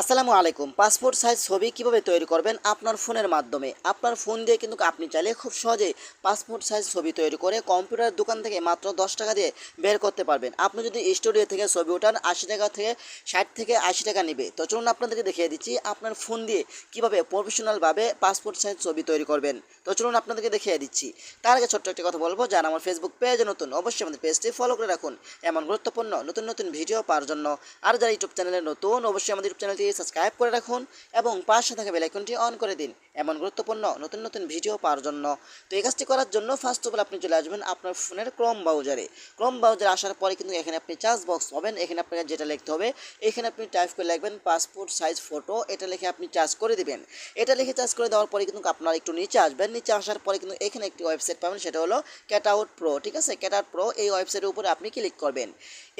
আসসালামু আলাইকুম। Passport size ছবি কীভাবে তৈরি করবেন? আপনার ফোনের মাধ্যমে। আপনার ফোন দিয়ে কিন্তু আপনি চাইলে খুব সহজেই পাসপোর্ট সাইজ ছবি তৈরি করে কম্পিউটার দোকান থেকে মাত্র দশ টাকা দিয়ে বের করতে পারবেন। আপনি যদি স্টুডিও থেকে ছবি ওঠান, আশি টাকা থেকে ষাট থেকে আশি টাকা নেবে। তো চলুন আপনাদেরকে দেখিয়ে দিচ্ছি আপনার ফোন দিয়ে কীভাবে প্রফেশনালভাবে পাসপোর্ট সাইজ ছবি তৈরি করবেন। তো চলুন আপনাদেরকে দেখিয়ে দিচ্ছি। তার আগে ছোট্ট একটা কথা বলব, যারা আমার ফেসবুক পেজে নতুন, অবশ্যই আমাদের পেজটি ফলো করে রাখুন। এমন গুরুত্বপূর্ণ, নতুন নতুন ভিডিও পাওয়ার জন্য। আর যারা ইউটিউব চ্যানেলে নতুন, অবশ্যই আমাদের ইউটিউব চ্যানেলটি সাবস্ক্রাইব করে রাখুন এবং পাশে থাকা বেলাইকনটি অন করে দিন। এমন গুরুত্বপূর্ণ নতুন নতুন ভিডিও পাওয়ার জন্য। তো এই কাজটি করার জন্য ফার্স্ট অফ অল আপনি চলে আসবেন আপনার ফোনের ক্রোম ব্রাউজারে ক্রোম ব্রাউজারে আসার পরে কিন্তু এখানে আপনি চার্জ বক্স পাবেন। এখানে আপনাকে যেটা লিখতে হবে, এখানে আপনি টাইপ করে লিখবেন পাসপোর্ট সাইজ ফটো এটা লিখে আপনি চার্জ করে দিবেন। এটা লিখে চার্জ করে দেওয়ার পরে কিন্তু আপনার একটু নিচে আসবেন। নিচে আসার পরে কিন্তু এখানে একটি ওয়েবসাইট পাবেন, সেটা হলো ক্যাটআউট প্রো ঠিক আছে? ক্যাটআউট প্রো এই ওয়েবসাইটের উপরে আপনি ক্লিক করবেন।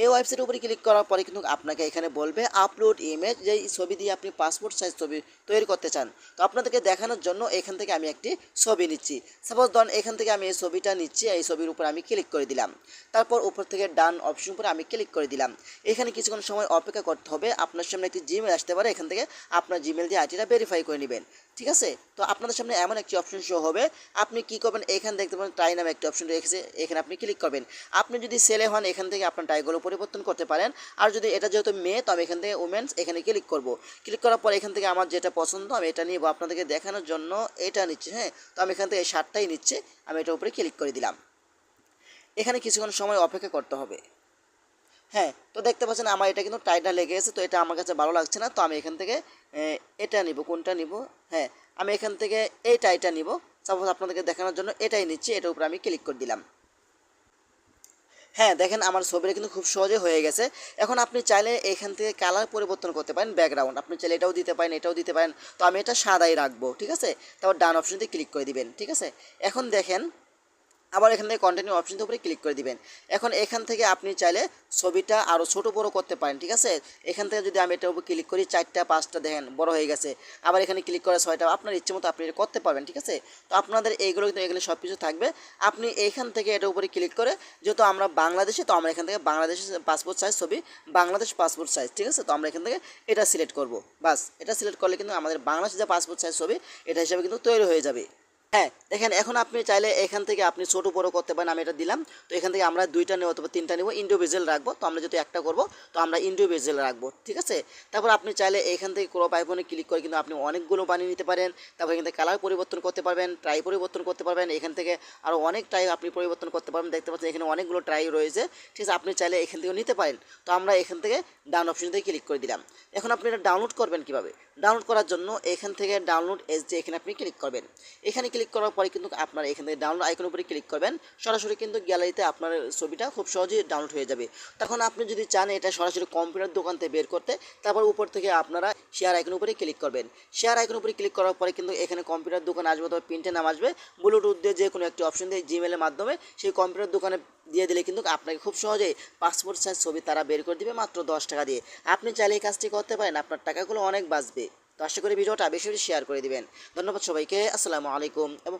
এই ওয়েবসাইটের উপরে ক্লিক করার পরে কিন্তু আপনাকে এখানে বলবে আপলোড ইমেজ যেই ছবি দিয়ে আপনি পাসপোর্ট সাইজ ছবি তৈরি করতে চান, তো আপনাদেরকে দেখানোর জন্য এখান থেকে আমি একটি ছবি নিচ্ছি। সাপোজ ধরুন, এখান থেকে আমি এই ছবিটা নিচ্ছি, এই ছবির উপর আমি ক্লিক করে দিলাম। তারপর উপর থেকে ডান অপশন উপরে আমি ক্লিক করে দিলাম। এখানে কিছুক্ষণ সময় অপেক্ষা করতে হবে, আপনার সামনে একটি জিমেল আসতে পারে, এখান থেকে আপনার জিমেল দিয়ে আইটিটা ভেরিফাই করে নেবেন, ঠিক আছে? তো আপনাদের সামনে এমন একটি অপশন শো হবে, আপনি কি করবেন, এখানে দেখতে পাবেন টাই নামে একটি অপশন রেখেছে এখানে আপনি ক্লিক করবেন। আপনি যদি ছেলে হন, এখান থেকে আপনার টাইগুলো পরিবর্তন করতে পারেন, আর যদি এটা যেহেতু মেয়ে, তো আমি এখান থেকে উমেন্স এখানে ক্লিক করব। ক্লিক করার পর এখান থেকে আমার যেটা পছন্দ, আমি এটা নিব আপনাদেরকে দেখানোর জন্য, এটা নিচ্ছি হ্যাঁ? তো আমি এখান থেকে শার্টটাই নিচ্ছে, আমি এটার উপরে ক্লিক করে দিলাম। এখানে কিছুক্ষণ সময় অপেক্ষা করতে হবে। হ্যাঁ তো দেখতে পাচ্ছেন আমার এটা কিন্তু টাইটা লেগে গেছে, তো এটা আমার কাছে ভালো লাগছে না, তো আমি এখান থেকে এটা নিব, কোনটা নিব? হ্যাঁ আমি এখান থেকে এই টাইটা নিব। সাপোজ আপনাদেরকে দেখানোর জন্য এটাই নিচ্ছি, এটার উপরে আমি ক্লিক করে দিলাম। হ্যাঁ দেখেন আমার ছবিটা কিন্তু খুব সহজে হয়ে গেছে। এখন আপনি চাইলে এখান থেকে কালার পরিবর্তন করতে পারেন ব্যাকগ্রাউন্ড আপনি চাইলে এটাও দিতে পারেন, এটাও দিতে পারেন। তো আমি এটা সাদাই রাখব, ঠিক আছে? তারপর ডান অপশনতে ক্লিক করে দিবেন, ঠিক আছে? এখন দেখেন আবার এখান থেকে কন্টিনিউ অপশনের উপরে ক্লিক করে দিবেন। এখন এখান থেকে আপনি চাইলে ছবিটা আরও ছোট বড় করতে পারেন, ঠিক আছে? এখান থেকে যদি আমি এটার উপর ক্লিক করি, চারটা, পাঁচটা দেখেন, বড় হয়ে গেছে। আবার এখানে ক্লিক করে ছয়টা, আপনার ইচ্ছে মতো আপনি এটা করতে পারবেন, ঠিক আছে? তো আপনাদের এইগুলো কিন্তু এগুলো সব কিছু থাকবে। আপনি এখান থেকে এটার উপরে ক্লিক করে, যেহেতু আমরা বাংলাদেশে, তো আমরা এখান থেকে বাংলাদেশের পাসপোর্ট সাইজ ছবি, বাংলাদেশ পাসপোর্ট সাইজ ঠিক আছে? তো আমরা এখান থেকে এটা সিলেক্ট করব। বাস, এটা সিলেক্ট করলে কিন্তু আমাদের বাংলাদেশের যে পাসপোর্ট সাইজ ছবি, এটা হিসাবে কিন্তু তৈরি হয়ে যাবে। হ্যাঁ দেখেন এখন আপনি চাইলে এখান থেকে আপনি ছোটো বড়ো করতে পারেন, আমি এটা দিলাম। তো এখান থেকে আমরা দুইটা নেব অথবা তিনটা নেব ইন্ডিভিজুয়াল রাখব। তো আমরা যদি একটা করব, তো আমরা ইন্ডিভিজুয়াল রাখব, ঠিক আছে? তারপর আপনি চাইলে এখান থেকে ক্রপ আইফোনে ক্লিক করে কিন্তু আপনি অনেকগুলো বানিয়ে নিতে পারেন। তারপর এখান থেকে কালার পরিবর্তন করতে পারবেন, ট্রাই পরিবর্তন করতে পারবেন। এখান থেকে আরও অনেক ট্রাই আপনি পরিবর্তন করতে পারবেন। দেখতে পাচ্ছেন এখানে অনেকগুলো ট্রাই রয়েছে, ঠিক আছে? আপনি চাইলে এখান থেকেও নিতে পারেন। তো আমরা এখান থেকে ডাউন অপশন থেকে ক্লিক করে দিলাম। এখন আপনি এটা ডাউনলোড করবেন কীভাবে? ডাউনলোড করার জন্য এখান থেকে ডাউনলোড এস যে এখানে আপনি ক্লিক করবেন। এখানে ক্লিক করার পরে কিন্তু আপনার এখান থেকে ডাউনলোড আইকনের উপরে ক্লিক করবেন। সরাসরি কিন্তু গ্যালারিতে আপনার ছবিটা খুব সহজেই ডাউনলোড হয়ে যাবে। তখন আপনি যদি চান এটা সরাসরি কম্পিউটার দোকান থেকে বের করতে, তারপর উপর থেকে আপনারা শেয়ার আইকনের উপরে ক্লিক করবেন। শেয়ার আইকনের উপরে ক্লিক করার পরে কিন্তু এখানে কম্পিউটার দোকান আসবে অথবা প্রিন্টে নাম আসবে। ব্লুটুথ দিয়ে যে কোনো একটি অপশন দিয়ে জিমেলের মাধ্যমে সেই কম্পিউটার দোকানে দিয়ে দিলে কিন্তু আপনাকে খুব সহজেই পাসপোর্ট সাইজ ছবি তারা বের করে দিবে মাত্র দশ টাকা দিয়ে। আপনি চাইলে এই কাজটি করতে পারেন, আপনার টাকাগুলো অনেক বাঁচবে। তো আশা করি ভিডিওটা বেশি বেশি শেয়ার করে দিবেন। ধন্যবাদ সবাইকে। আসসালামু আলাইকুম। এবং